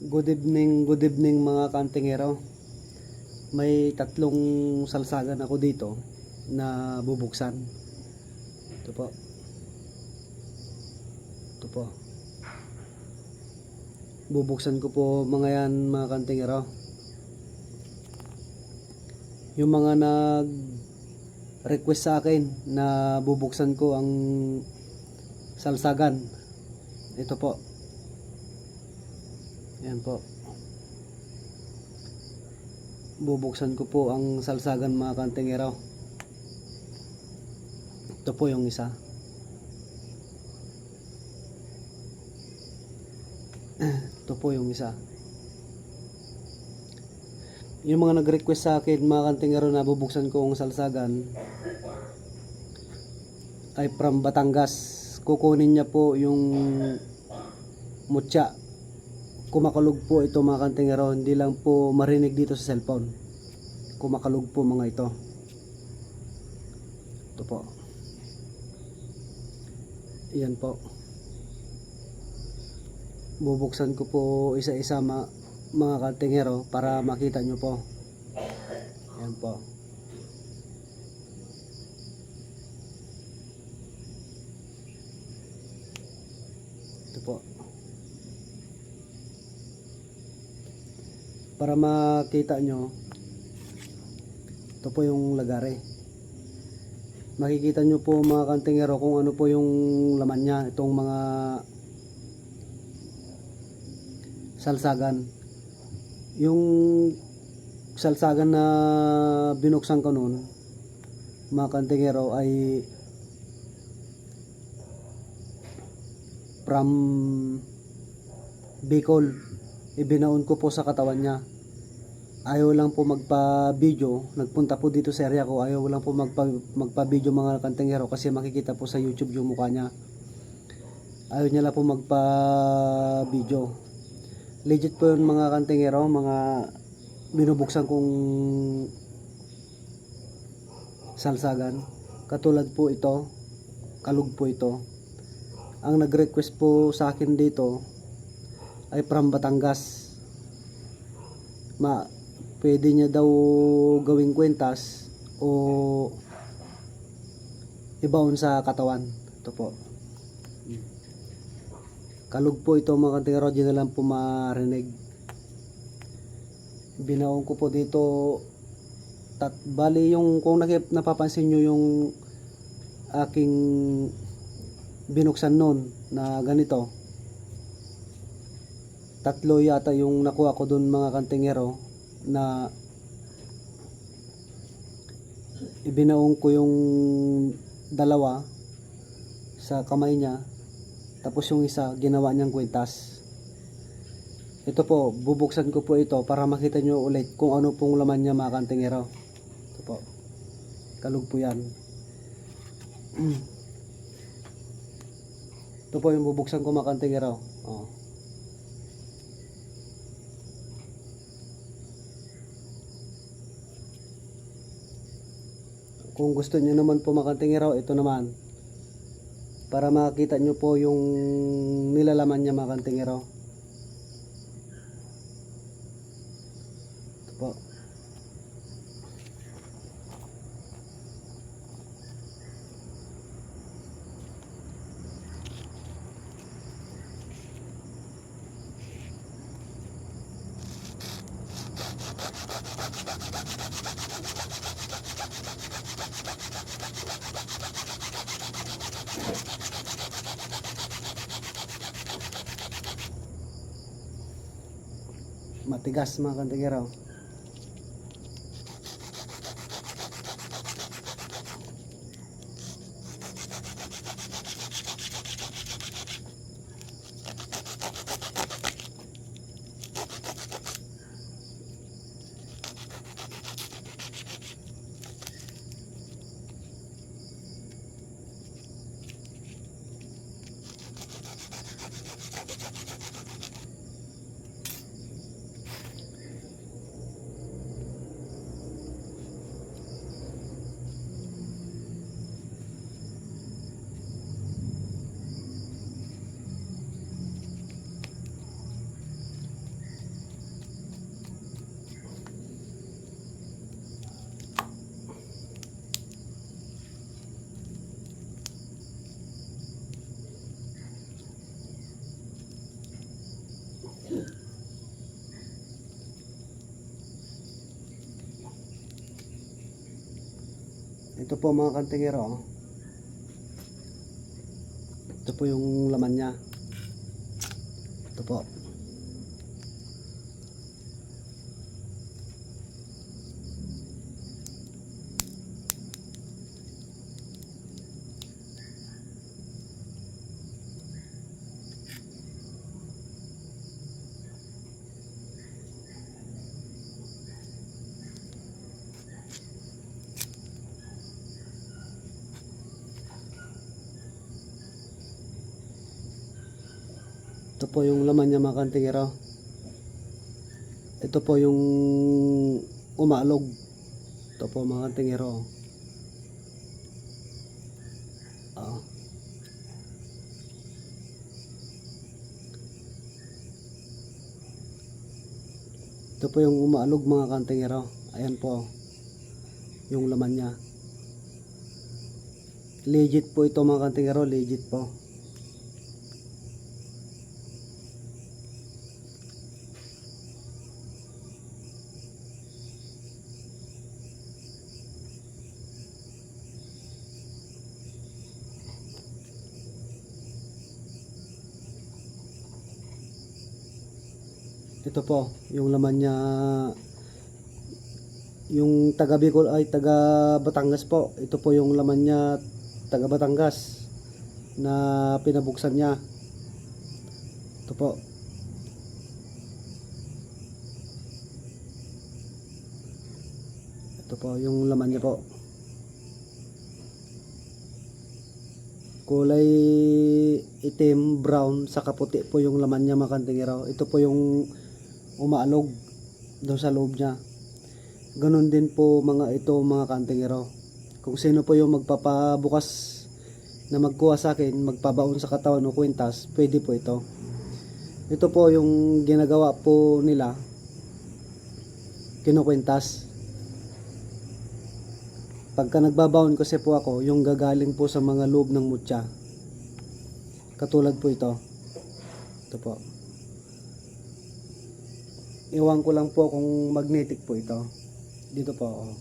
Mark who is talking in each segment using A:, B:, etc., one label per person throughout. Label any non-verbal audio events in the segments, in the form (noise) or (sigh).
A: Good evening, good evening mga kantingero. May tatlong salsagan ako dito na bubuksan. Ito po. Ito po. Bubuksan ko po mga yan mga kantingero. Yung mga nag request sa akin na bubuksan ko ang salsagan. Ito po. Yan po. Bubuksan ko po ang salsagan mga kantingero. Ito po yung isa. (clears throat) Ito po yung isa. Yung mga nag-request sa akin mga kantingero na bubuksan ko ang salsagan ay from Batangas. Kukunin niya po yung mutya kumakalog po ito mga kantingero. Hindi lang po marinig dito sa cellphone. Kumakalog po mga ito. Ito po. Yan po. Bubuksan ko po isa-isa ma mga kantingero para makita nyo po. Yan po ito po para makita nyo ito po yung lagare makikita nyo po mga kantingero kung ano po yung laman nya itong mga salsagan. Yung salsagan na binuksan ko noon mga kantingero ay from Bicol. Ibinaon ko po sa katawan niya ayaw lang po magpa-video. Nagpunta po dito sa area ko. Ayaw lang po magpa, magpa-video mga kantingero kasi makikita po sa YouTube yung mukha niya. Ayaw niya lang po magpa-video. Legit po yun mga kantingero mga binubuksan kong salsagan. Katulad po ito kalug po ito. Ang nag-request po sa akin dito ay from Batangas. Ma, pwede niya daw gawing kwentas o ibaon sa katawan. Ito po. Kalug po ito mga kantingero, di na lang po marinig. Binaon ko po dito tat bali yung kung nakip, napapansin nyo yung aking binuksan noon na ganito tatlo yata yung nakuha ko doon mga kantingero na ibinaong ko yung dalawa sa kamay niya tapos yung isa ginawa niyang kwintas. Ito po bubuksan ko po ito para makita nyo ulit kung ano pong laman niya mga kantingero ito po. Kalug po yan. (clears throat) Ito po yung bubuksan ko mga kantingero oh. Kung gusto niyo naman po makatingiraw, ito naman. Para makita niyo po yung nilalaman niya makantingiraw. Ito Matigas mga kantingiraw. Ito po mga kantingero. oh. Ito po yung laman niya. Ito po. Ito po yung laman niya mga kantingero. Ito po yung umaalog. Ito po mga kantingero. Ah. Ito po yung umaalog mga kantingero. Ayan po. Yung laman niya. Legit po ito mga kantingero. Legit po. Ito po, yung laman niya yung taga Bicol ay taga Batangas po. Ito po yung laman niya taga Batangas na pinabuksan niya. Ito po. Ito po yung laman niya po. Kulay itim, brown, sa kaputi po yung laman niya mga kantingero. Ito po yung umaalog doon sa loob niya. Ganon din po mga ito mga kantingero. Kung sino po yung magpapabukas na magkuha sa akin, magpabaon sa katawan o kwintas, pwede po ito. Ito po yung ginagawa po nila, kinukwintas. Pagka nagbabaon kasi po ako, yung gagaling po sa mga loob ng mutya. Katulad po ito. Ito po. Iwan ko lang po kung magnetic po ito. Dito po. Oh.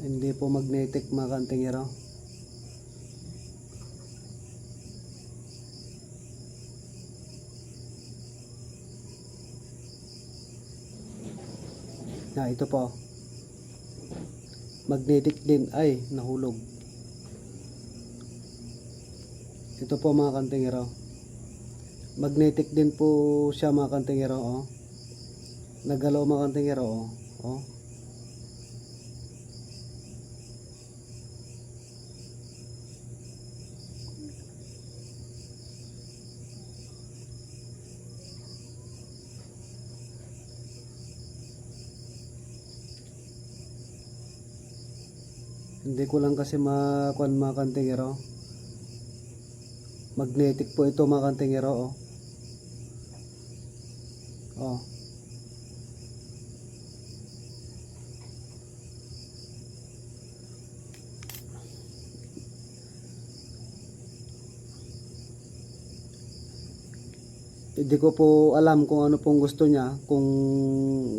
A: Hindi po magnetic mga kantingero. Na ito po. Magnetic din ay nahulog. Ito po mga kantingero. Magnetic din po siya mga kantingero oh. Nagalaw mga kantingero oh. Oh. Hindi ko lang kasi makuan mga kantingero. Magnetic po ito mga kantingero oh. Oh. Hindi ko po alam kung ano pong gusto niya, kung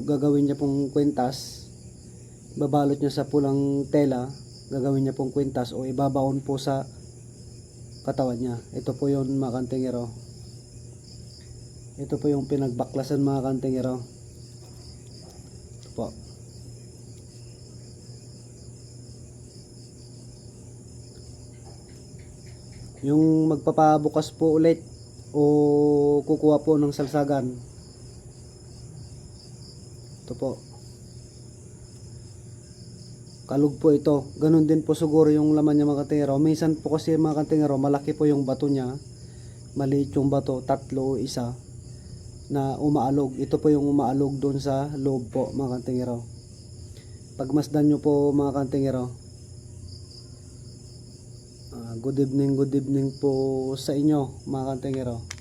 A: gagawin niya pong kwentas, babalot niya sa pulang tela, gagawin niya pong kwintas o ibabaon po sa katawan niya. Ito po yung mga kantingero. Ito po yung pinagbaklasan mga kantingero. Ito po. Yung magpapabukas po ulit o kukuha po ng salsagan. Ito po kalug po ito. Ganon din po siguro yung laman niya mga kantingero. Minsan po kasi mga kantingero, malaki po yung bato niya. Maliit yung bato, tatlo isa na umaalog. Ito po yung umaalog doon sa loob po mga kantingero. Pagmasdan nyo po mga kantingero. Ah, good evening, good evening po sa inyo mga kantingero.